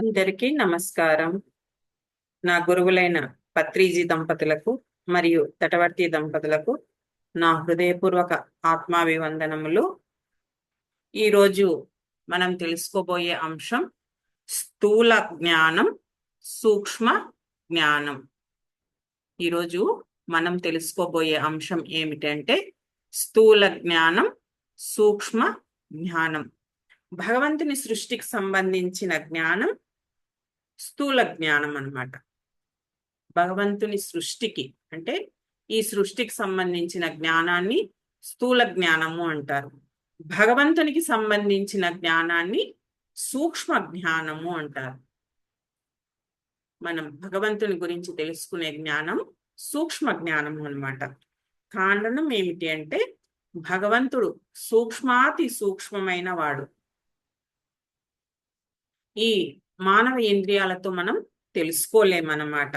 అందరికీ నమస్కారం. నా గురువులైన పత్రిజీ దంపతులకు మరియు తటవర్తి దంపతులకు నా హృదయపూర్వక ఆత్మాభివందనములు. ఈరోజు మనం తెలుసుకోబోయే అంశం స్థూల జ్ఞానం సూక్ష్మ జ్ఞానం. ఈరోజు మనం తెలుసుకోబోయే అంశం ఏమిటంటే స్థూల జ్ఞానం సూక్ష్మ జ్ఞానం. భగవంతుని సృష్టికి సంబంధించిన జ్ఞానం స్థూల జ్ఞానం అన్నమాట. భగవంతుని సృష్టికి అంటే ఈ సృష్టికి సంబంధించిన జ్ఞానాన్ని స్థూల జ్ఞానము అంటారు. భగవంతునికి సంబంధించిన జ్ఞానాన్ని సూక్ష్మ జ్ఞానము అంటారు. మనం భగవంతుని గురించి తెలుసుకునే జ్ఞానం సూక్ష్మ జ్ఞానము అన్నమాట. కాండనం ఏమిటి అంటే భగవంతుడు సూక్ష్మాతి సూక్ష్మమైన వాడు. ఈ మానవ ఇంద్రియాలతో మనం తెలుసుకోలేమన్నమాట.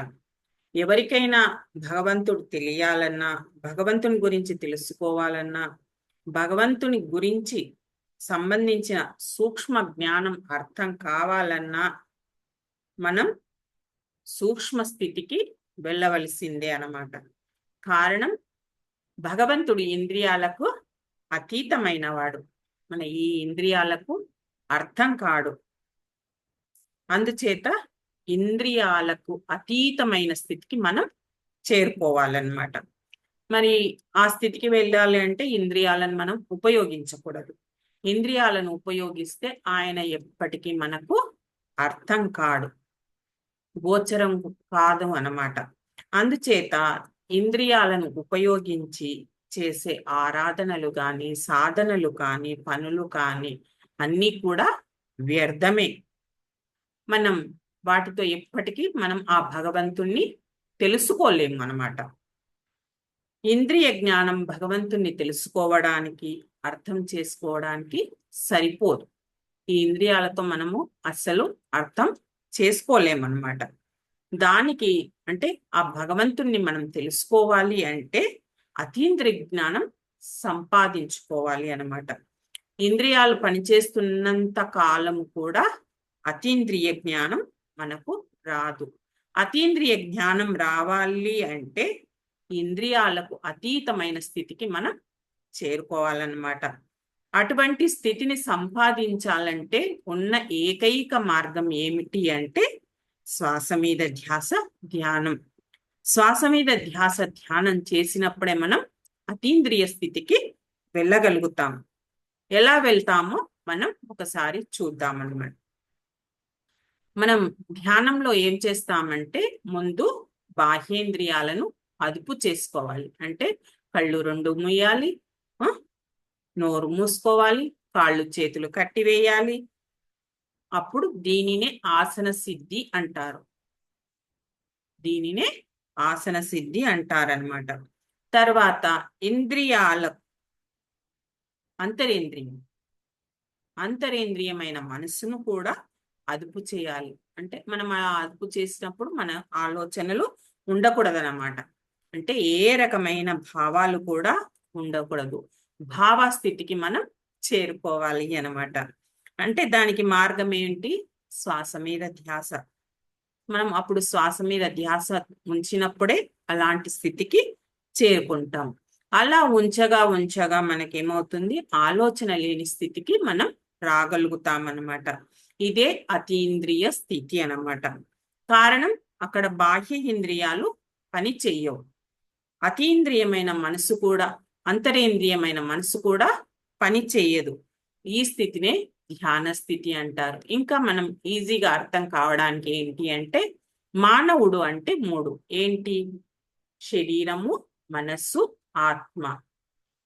ఎవరికైనా భగవంతుడు తెలియాలన్నా భగవంతుని గురించి తెలుసుకోవాలన్నా భగవంతుని గురించి సంబంధించిన సూక్ష్మ జ్ఞానం అర్థం కావాలన్నా మనం సూక్ష్మ స్థితికి వెళ్ళవలసిందే అన్నమాట. కారణం భగవంతుడు ఇంద్రియాలకు అతీతమైనవాడు. మన ఈ ఇంద్రియాలకు అర్థం కాడు. అందుచేత ఇంద్రియాలకు అతీతమైన స్థితికి మనం చేరుకోవాలన్నమాట. మరి ఆ స్థితికి వెళ్ళాలి అంటే ఇంద్రియాలను మనం ఉపయోగించకూడదు. ఇంద్రియాలను ఉపయోగిస్తే ఆయన ఎప్పటికీ మనకు అర్థం కాడు. గోచరం కాదు అన్నమాట. అందుచేత ఇంద్రియాలను ఉపయోగించి చేసే ఆరాధనలు కానీ సాధనలు కానీ పనులు కానీ అన్నీ కూడా వ్యర్థమే. మనం వాటితో ఎప్పటికీ మనం ఆ భగవంతుణ్ణి తెలుసుకోలేము అన్నమాట. ఇంద్రియ జ్ఞానం భగవంతుణ్ణి తెలుసుకోవడానికి అర్థం చేసుకోవడానికి సరిపోదు. ఈ ఇంద్రియాలతో మనము అస్సలు అర్థం చేసుకోలేమన్నమాట దానికి అంటే ఆ భగవంతుణ్ణి మనం తెలుసుకోవాలి అంటే అతీంద్రియ జ్ఞానం సంపాదించుకోవాలి అన్నమాట. ఇంద్రియాలు పనిచేస్తున్నంత కాలం కూడా అతీంద్రియ జ్ఞానం మనకు రాదు. అతీంద్రియ జ్ఞానం రావాలి అంటే ఇంద్రియాలకు అతీతమైన స్థితికి మనం చేరుకోవాలన్నమాట. అటువంటి స్థితిని సంపాదించాలంటే ఉన్న ఏకైక మార్గం ఏమిటి అంటే శ్వాస మీద ధ్యాస ధ్యానం. శ్వాస మీద ధ్యాస ధ్యానం చేసినప్పుడే మనం అతీంద్రియ స్థితికి వెళ్ళగలుగుతాం. ఎలా వెళ్తామో మనం ఒకసారి చూద్దామన్నమాట. మనం ధ్యానంలో ఏం చేస్తామంటే ముందు బాహ్యేంద్రియాలను అదుపు చేసుకోవాలి. అంటే కళ్ళు రెండు ముయ్యాలి నోరు మూసుకోవాలి కాళ్ళు చేతులు కట్టివేయాలి. అప్పుడు దీనినే ఆసన సిద్ధి అంటారు. దీనినే ఆసన సిద్ధి అంటారనమాట తర్వాత ఇంద్రియాల అంతరేంద్రియం. అంతరేంద్రియమైన మనసును కూడా అదుపు చేయాలి. అంటే మనం ఆ అదుపు చేసినప్పుడు మన ఆలోచనలు ఉండకూడదన్నమాట. అంటే ఏ రకమైన భావాలు కూడా ఉండకూడదు. భావస్థితికి మనం చేరుకోవాలి అనమాట అంటే దానికి మార్గం ఏంటి? శ్వాస మీద ధ్యాస. మనం అప్పుడు శ్వాస మీద ధ్యాస ఉంచినప్పుడే అలాంటి స్థితికి చేరుకుంటాం. అలా ఉంచగా ఉంచగా మనకేమవుతుంది? ఆలోచన లేని స్థితికి మనం రాగలుగుతాం అన్నమాట ఇదే అతీంద్రియ స్థితి అన్నమాట. కారణం అక్కడ బాహ్య ఇంద్రియాలు పని చెయ్యవు. అతీంద్రియమైన మనసు కూడా అంతరేంద్రియమైన మనసు కూడా పని చెయ్యదు. ఈ స్థితినే ధ్యాన స్థితి అంటారు. ఇంకా మనం ఈజీగా అర్థం కావడానికి ఏంటి అంటే మానవుడు అంటే మూడు. ఏంటి? శరీరము మనస్సు ఆత్మ.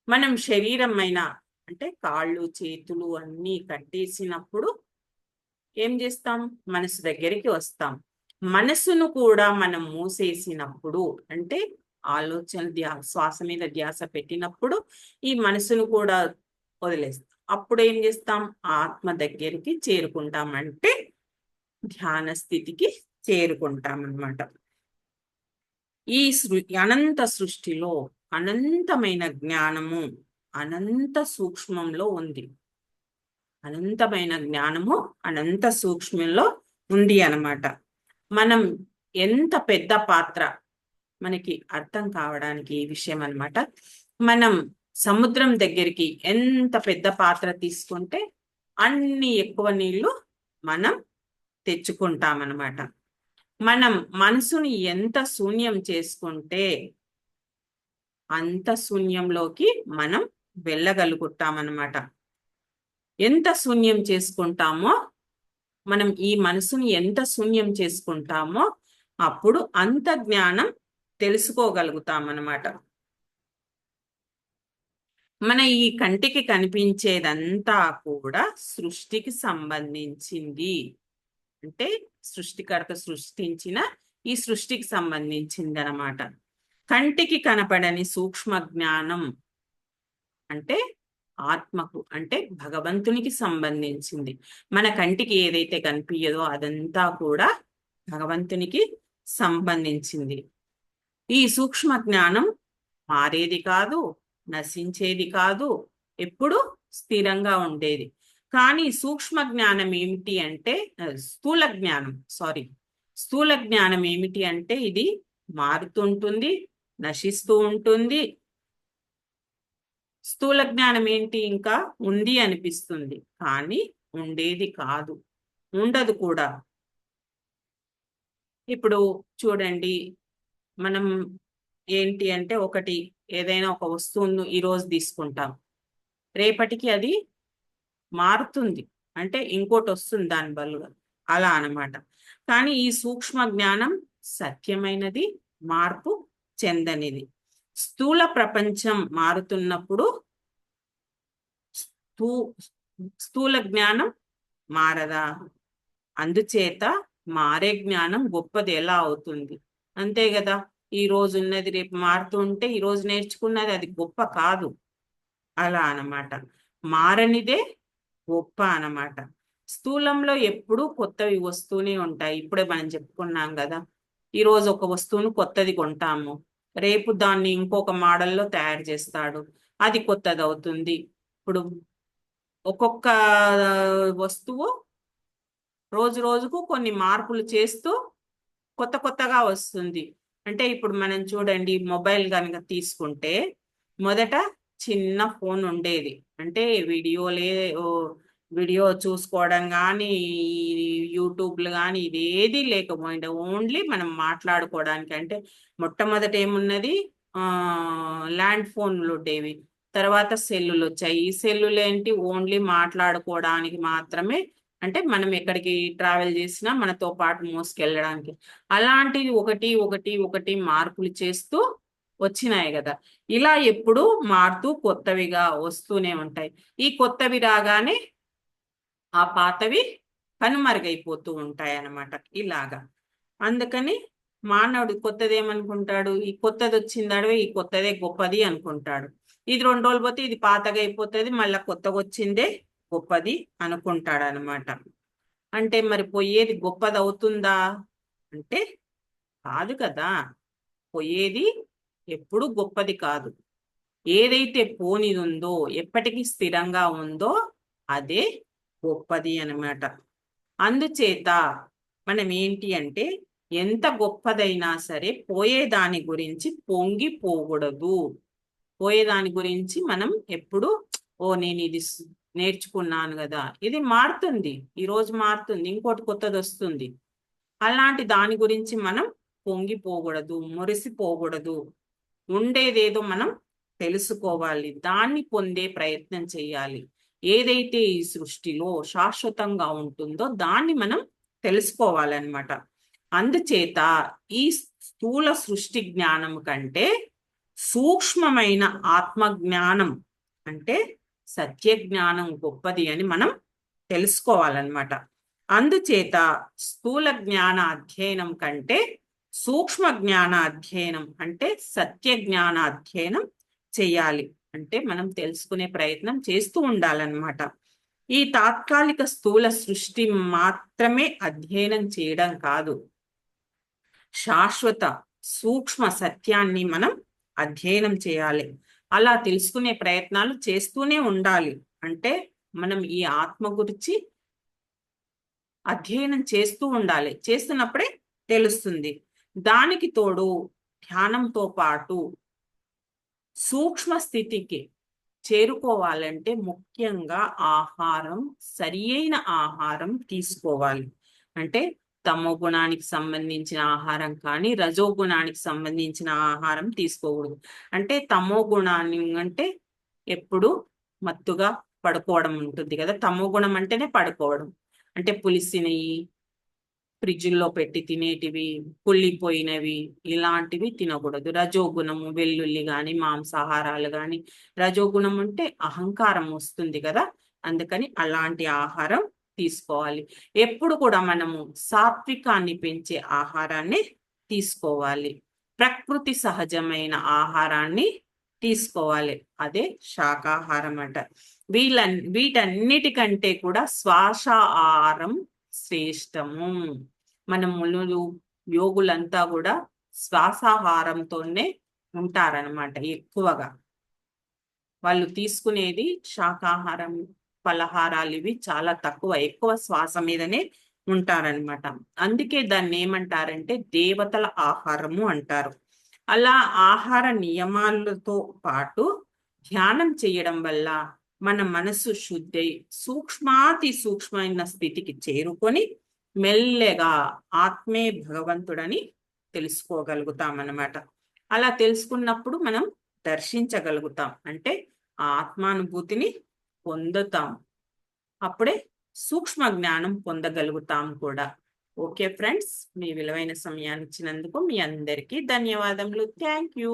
మనం శరీరమైన అంటే కాళ్ళు చేతులు అన్నీ కట్టేసినప్పుడు ఏం చేస్తాం? మనసు దగ్గరికి వస్తాం. మనసును కూడా మనం మూసేసినప్పుడు అంటే ఆలోచన శ్వాస మీద ధ్యాస పెట్టినప్పుడు ఈ మనసును కూడా వదిలేస్తాం. అప్పుడు ఏం చేస్తాం? ఆత్మ దగ్గరికి చేరుకుంటాం. అంటే ధ్యాన స్థితికి చేరుకుంటాం అన్నమాట. ఈ సృ అనంత సృష్టిలో అనంతమైన జ్ఞానము అనంత సూక్ష్మంలో ఉంది. అనంతమైన జ్ఞానము అనంత సూక్ష్మంలో ఉంది అన్నమాట. మనం ఎంత పెద్ద పాత్ర మనకి అర్థం కావడానికి ఈ విషయం అన్నమాట. మనం సముద్రం దగ్గరికి ఎంత పెద్ద పాత్ర తీసుకుంటే అన్ని ఎక్కువ నీళ్ళు మనం తెచ్చుకుంటామన్నమాట. మనం మనసుని ఎంత శూన్యం చేసుకుంటే అంత శూన్యంలోకి మనం వెళ్ళగలుగుతామన్నమాట. ఎంత శూన్యం చేసుకుంటామో మనం ఈ మనసుని ఎంత శూన్యం చేసుకుంటామో అప్పుడు అంత జ్ఞానం తెలుసుకోగలుగుతామన్నమాట. మన ఈ కంటికి కనిపించేదంతా కూడా సృష్టికి సంబంధించింది. అంటే సృష్టికర్త సృష్టించిన ఈ సృష్టికి సంబంధించింది అనమాట కంటికి కనపడని సూక్ష్మ జ్ఞానం అంటే ఆత్మకు అంటే భగవంతునికి సంబంధించింది. మన కంటికి ఏదైతే కనిపించదో అదంతా కూడా భగవంతునికి సంబంధించింది. ఈ సూక్ష్మ జ్ఞానం మారేది కాదు నశించేది కాదు ఎప్పుడు స్థిరంగా ఉండేది. కానీ సూక్ష్మ జ్ఞానం ఏమిటి అంటే స్థూల జ్ఞానం సారీ. స్థూల జ్ఞానం ఏమిటి అంటే ఇది మారుతుంటుంది నశిస్తూ ఉంటుంది స్థూల జ్ఞానం ఏంటి ఇంకా? ఉంది అనిపిస్తుంది. కానీ ఉండేది కాదు. ఉండదు కూడా. ఇప్పుడు చూడండి. మనం ఏంటి అంటే ఒకటి ఏదైనా ఒక వస్తువును ఈరోజు తీసుకుంటాం. రేపటికి అది మారుతుంది. అంటే ఇంకోటి వస్తుంది దాని బలుగా అలా అనమాట కానీ ఈ సూక్ష్మ జ్ఞానం సత్యమైనది మార్పు చెందనిది. స్థూల ప్రపంచం మారుతున్నప్పుడు స్థూ స్థూల జ్ఞానం మారదా? అందుచేత మారే జ్ఞానం గొప్పది. ఎలా అవుతుంది? అంతే కదా ఈ రోజు ఉన్నది రేపు మారుతూ ఉంటే ఈ రోజు నేర్చుకున్నది అది గొప్ప కాదు. అలా అన్నమాట. మారనిదే గొప్ప అన్నమాట. స్థూలంలో ఎప్పుడూ కొత్తవి వస్తూనే ఉంటాయి. ఇప్పుడే మనం చెప్పుకున్నాం కదా ఈ రోజు ఒక వస్తువును కొత్తది కొంటాము. రేపు దాన్ని ఇంకొక మోడల్లో తయారు చేస్తాడు. అది కొత్తది అవుతుంది ఇప్పుడు ఒక్కొక్క వస్తువు రోజు రోజుకు కొన్ని మార్పులు చేస్తూ కొత్త కొత్తగా వస్తుంది. అంటే ఇప్పుడు మనం చూడండి మొబైల్ కనుక తీసుకుంటే మొదట చిన్న ఫోన్ ఉండేది. అంటే వీడియోలే వీడియో చూసుకోవడం కానీ యూట్యూబ్లు కానీ ఇది ఏది ఓన్లీ మనం మాట్లాడుకోవడానికి. అంటే మొట్టమొదట ఏమున్నది? ల్యాండ్ ఫోన్లు ఉండేవి. తర్వాత సెల్లులు వచ్చాయి. ఈ సెల్లులు ఏంటి? ఓన్లీ మాట్లాడుకోవడానికి మాత్రమే. అంటే మనం ఎక్కడికి ట్రావెల్ చేసినా మనతో పాటు మోసుకెళ్ళడానికి. అలాంటివి ఒకటి ఒకటి ఒకటి మార్పులు చేస్తూ వచ్చినాయి కదా ఇలా ఎప్పుడు మారుతూ కొత్తవిగా వస్తూనే ఉంటాయి. ఈ కొత్తవి రాగానే ఆ పాతవి కనుమరుగైపోతూ ఉంటాయి అన్నమాట ఇలాగా. అందుకని మానవుడు కొత్తది ఏమనుకుంటాడు ఈ కొత్తది వచ్చింది ఈ కొత్తదే గొప్పది అనుకుంటాడు. ఇది రెండు రోజులు పోతే ఇది పాతగా అయిపోతుంది మళ్ళీ కొత్తగా వచ్చిందే గొప్పది అనుకుంటాడు అనమాట అంటే మరి పోయేది గొప్పది అవుతుందా అంటే కాదు కదా. పోయేది ఎప్పుడు గొప్పది కాదు. ఏదైతే పోనిది ఉందో ఎప్పటికీ స్థిరంగా ఉందో అదే గొప్పది అనమాట అందుచేత మనం ఏంటి అంటే ఎంత గొప్పదైనా సరే పోయేదాని గురించి పొంగిపోకూడదు పోయేదాని గురించి మనం ఎప్పుడు ఓ నేను ఇది నేర్చుకున్నాను కదా ఇది మారుతుంది. ఈరోజు మారుతుంది ఇంకోటి కొత్తది వస్తుంది. అలాంటి దాని గురించి మనం పొంగిపోకూడదు మురిసిపోకూడదు ఉండేదేదో మనం తెలుసుకోవాలి దాన్ని పొందే ప్రయత్నం చేయాలి. ఏదైతే ఈ సృష్టిలో శాశ్వతంగా ఉంటుందో దాన్ని మనం తెలుసుకోవాలన్నమాట. అందుచేత ఈ స్థూల సృష్టి జ్ఞానం కంటే సూక్ష్మమైన ఆత్మ జ్ఞానం అంటే సత్య జ్ఞానం గొప్పది అని మనం తెలుసుకోవాలన్నమాట. అందుచేత స్థూల జ్ఞాన అధ్యయనం కంటే సూక్ష్మ జ్ఞాన అధ్యయనం అంటే సత్య జ్ఞాన అధ్యయనం చేయాలి. అంటే మనం తెలుసుకునే ప్రయత్నం చేస్తూ ఉండాలన్నమాట. ఈ తాత్కాలిక స్థూల సృష్టి మాత్రమే అధ్యయనం చేయడం కాదు. శాశ్వత సూక్ష్మ సత్యాన్ని మనం అధ్యయనం చేయాలి. అలా తెలుసుకునే ప్రయత్నాలు చేస్తూనే ఉండాలి. అంటే మనం ఈ ఆత్మ గురించి అధ్యయనం చేస్తూ ఉండాలి. చేస్తున్నప్పుడే తెలుస్తుంది. దానికి తోడు ధ్యానంతో పాటు సూక్ష్మ స్థితికి చేరుకోవాలంటే ముఖ్యంగా ఆహారం సరి అయిన ఆహారం తీసుకోవాలి. అంటే తమో గుణానికి సంబంధించిన ఆహారం కానీ రజో గుణానికి సంబంధించిన ఆహారం తీసుకోకూడదు. అంటే తమో గుణాన్ని అంటే ఎప్పుడు మత్తుగా పడుకోవడం ఉంటుంది కదా. తమో గుణం అంటేనే పడుకోవడం. అంటే పులిసినవి ఫ్రిడ్జ్లో పెట్టి తినేటివి కుళ్ళిపోయినవి ఇలాంటివి తినకూడదు. రజోగుణము వెల్లుల్లి కానీ మాంసాహారాలు కానీ రజోగుణం అంటే అహంకారం వస్తుంది కదా? అందుకని అలాంటి ఆహారం తీసుకోవాలి. ఎప్పుడు కూడా మనము సాత్వికాన్ని పెంచే ఆహారాన్ని తీసుకోవాలి. ప్రకృతి సహజమైన ఆహారాన్ని తీసుకోవాలి. అదే శాకాహారం అంట. వీళ్ళ వీటన్నిటికంటే కూడా శ్వాస ఆహారం శ్రేష్టము. మన మునులు యోగులంతా కూడా శ్వాసాహారంతోనే ఉంటారనమాట ఎక్కువగా. వాళ్ళు తీసుకునేది శాకాహారం పలహారాలు ఇవి చాలా తక్కువ ఎక్కువ శ్వాస మీదనే ఉంటారనమాట అందుకే దాన్ని ఏమంటారంటే దేవతల ఆహారము అంటారు. అలా ఆహార నియమాలతో పాటు ధ్యానం చేయడం వల్ల మన మనసు శుద్ధి సూక్ష్మాతి సూక్ష్మమైన స్థితికి చేరుకొని మెల్లగా ఆత్మే భగవంతుడని తెలుసుకోగలుగుతాం అన్నమాట అలా తెలుసుకున్నప్పుడు మనం దర్శించగలుగుతాం. అంటే ఆ ఆత్మానుభూతిని పొందుతాం. అప్పుడే సూక్ష్మ జ్ఞానం పొందగలుగుతాం కూడా. ఓకే ఫ్రెండ్స్ మీ విలువైన సమయాన్ని ఇచ్చినందుకు మీ అందరికీ ధన్యవాదములు. Thank you.